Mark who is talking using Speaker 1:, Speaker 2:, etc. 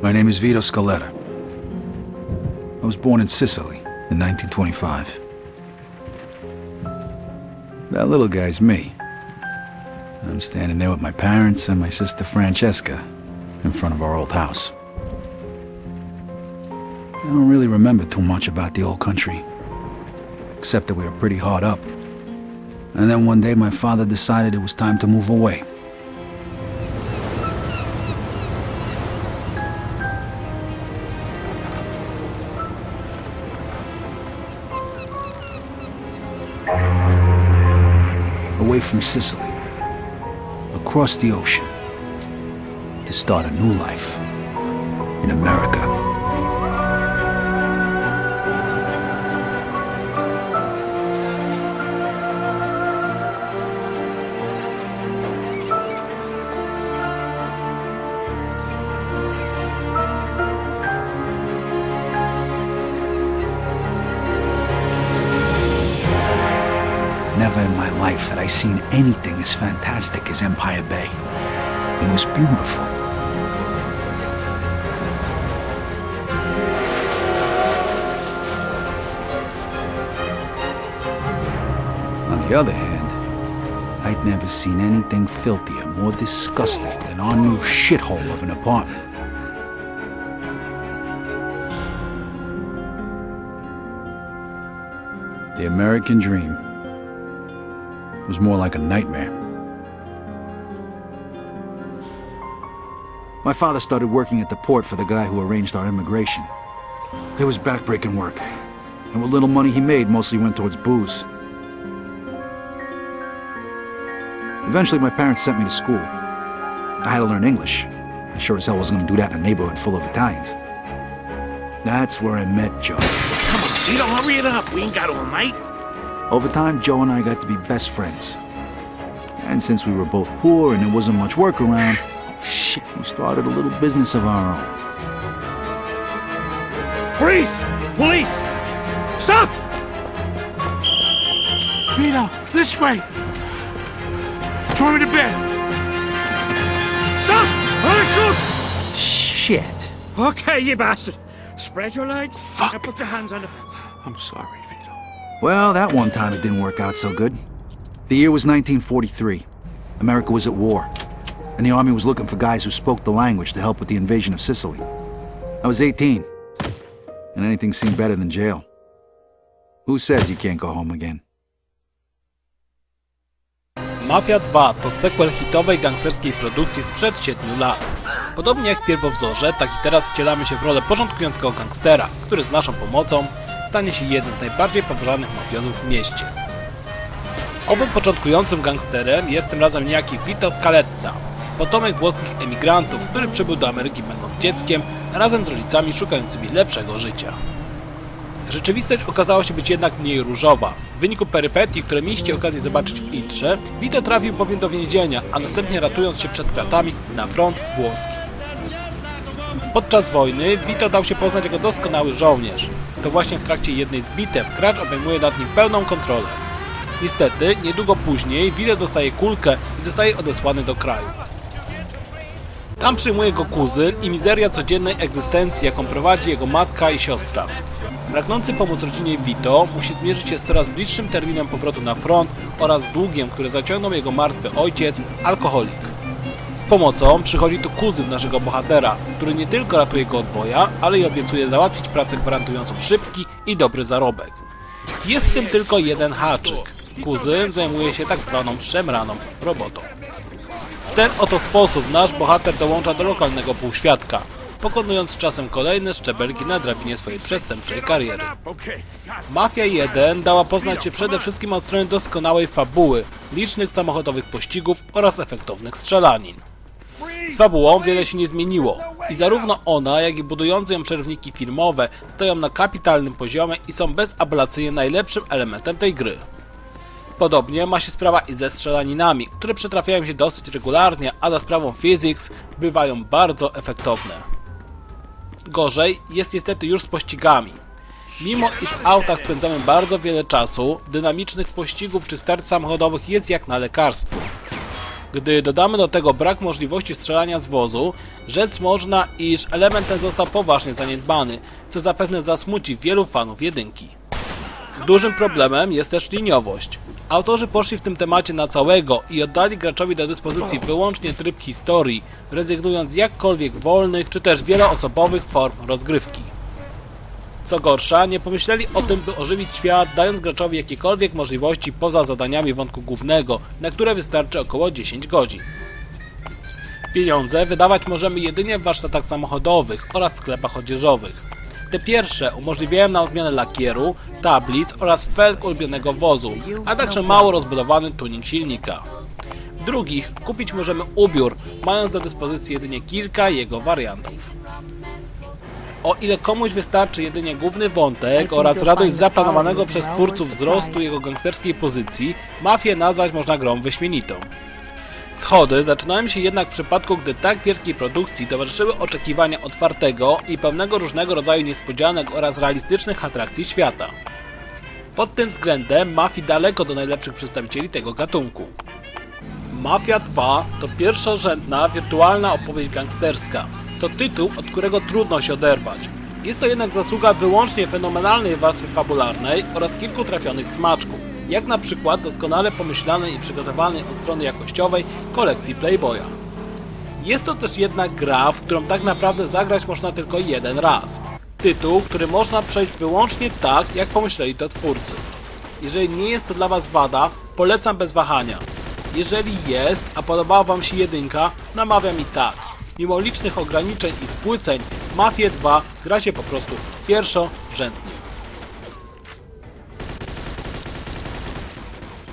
Speaker 1: My name is Vito Scaletta. I was born in Sicily in 1925. That little guy's me. I'm standing there with my parents and my sister Francesca in front of our old house. I don't really remember too much about the old country, except that we were pretty hard up. And then one day my father decided it was time to move away. Away from Sicily, across the ocean, to start a new life in America. Never in my life had I seen anything as fantastic as Empire Bay. It was beautiful. On the other hand, I'd never seen anything filthier, more disgusting than our new shithole of an apartment. The American dream was more like a nightmare. My father started working at the port for the guy who arranged our immigration. It was backbreaking work, and what little money he made mostly went towards booze. Eventually, my parents sent me to school. I had to learn English. I sure as hell wasn't going to do that in a neighborhood full of Italians. That's where I met Joe.
Speaker 2: Come on, Vito, hurry it up. We ain't got all night.
Speaker 1: Over time, Joe and I got to be best friends. And since we were both poor and there wasn't much work around, shit, we started a little business of our own.
Speaker 2: Freeze! Police! Stop! Vito, this way! Throw me to bed! Stop! I'm shoot!
Speaker 1: Shit.
Speaker 2: Okay, you bastard. Spread your legs. Fuck. Now put your hands on the fence.
Speaker 3: I'm sorry.
Speaker 1: Well, that one time it didn't work out so good. The year was 1943. America was at war, and the army was looking for guys who spoke the language to help with the invasion of Sicily. I was 18, and anything seemed better than jail. Who says you can't go home again?
Speaker 4: Mafia 2 to sequel hitowej gangsterskiej produkcji sprzed 7 lat. Podobnie jak pierwowzorze, tak i teraz wcielamy się w rolę porządkującego gangstera, który z naszą pomocą stanie się jednym z najbardziej poważanych mafiozów w mieście. Owym początkującym gangsterem jest tym razem niejaki Vito Scaletta, potomek włoskich emigrantów, który przybył do Ameryki będąc dzieckiem, razem z rodzicami szukającymi lepszego życia. Rzeczywistość okazała się być jednak mniej różowa. W wyniku perypetii, które mieliście okazję zobaczyć w intrze, Vito trafił bowiem do więzienia, a następnie ratując się przed kratami na front włoski. Podczas wojny Vito dał się poznać jako doskonały żołnierz. To właśnie w trakcie jednej z bitew Kracz obejmuje nad nim pełną kontrolę. Niestety, niedługo później Vito dostaje kulkę i zostaje odesłany do kraju. Tam przyjmuje go kuzyn i mizeria codziennej egzystencji, jaką prowadzi jego matka i siostra. Pragnący pomóc rodzinie Vito musi zmierzyć się z coraz bliższym terminem powrotu na front oraz długiem, które zaciągnął jego martwy ojciec, alkoholik. Z pomocą przychodzi tu kuzyn naszego bohatera, który nie tylko ratuje go od woja, ale i obiecuje załatwić pracę gwarantującą szybki i dobry zarobek. Jest w tym tylko jeden haczyk. Kuzyn zajmuje się tak zwaną szemraną robotą. W ten oto sposób nasz bohater dołącza do lokalnego półświadka, pokonując czasem kolejne szczebelki na drabinie swojej przestępczej kariery. Mafia 1 dała poznać się przede wszystkim od strony doskonałej fabuły, licznych samochodowych pościgów oraz efektownych strzelanin. Z fabułą wiele się nie zmieniło i zarówno ona, jak i budujące ją przerwniki filmowe stoją na kapitalnym poziomie i są bezablacyjnie najlepszym elementem tej gry. Podobnie ma się sprawa i ze strzelaninami, które przytrafiają się dosyć regularnie, a za sprawą physics bywają bardzo efektowne. Gorzej jest niestety już z pościgami. Mimo iż w autach spędzamy bardzo wiele czasu, dynamicznych pościgów czy start samochodowych jest jak na lekarstwo. Gdy dodamy do tego brak możliwości strzelania z wozu, rzec można, iż element ten został poważnie zaniedbany, co zapewne zasmuci wielu fanów jedynki. Dużym problemem jest też liniowość. Autorzy poszli w tym temacie na całego i oddali graczowi do dyspozycji wyłącznie tryb historii, rezygnując z jakkolwiek wolnych czy też wieloosobowych form rozgrywki. Co gorsza, nie pomyśleli o tym, by ożywić świat, dając graczowi jakiekolwiek możliwości poza zadaniami wątku głównego, na które wystarczy około 10 godzin. Pieniądze wydawać możemy jedynie w warsztatach samochodowych oraz sklepach odzieżowych. Te pierwsze umożliwiają nam zmianę lakieru, tablic oraz felg ulubionego wozu, a także mało rozbudowany tuning silnika. W drugich kupić możemy ubiór, mając do dyspozycji jedynie kilka jego wariantów. O ile komuś wystarczy jedynie główny wątek oraz radość zaplanowanego przez twórców wzrostu jego gangsterskiej pozycji, mafię nazwać można grą wyśmienitą. Schody zaczynają się jednak w przypadku, gdy tak wielkiej produkcji towarzyszyły oczekiwania otwartego i pełnego różnego rodzaju niespodzianek oraz realistycznych atrakcji świata. Pod tym względem Mafii daleko do najlepszych przedstawicieli tego gatunku. Mafia 2 to pierwszorzędna, wirtualna opowieść gangsterska. To tytuł, od którego trudno się oderwać. Jest to jednak zasługa wyłącznie fenomenalnej warstwy fabularnej oraz kilku trafionych smaczków, jak na przykład doskonale pomyślanej i przygotowanej od strony jakościowej kolekcji Playboya. Jest to też jednak gra, w którą tak naprawdę zagrać można tylko jeden raz. Tytuł, który można przejść wyłącznie tak, jak pomyśleli to twórcy. Jeżeli nie jest to dla Was wada, polecam bez wahania. Jeżeli jest, a podobała Wam się jedynka, namawiam i tak. Mimo licznych ograniczeń i spłyceń, Mafię 2 gra się po prostu pierwszorzędnie.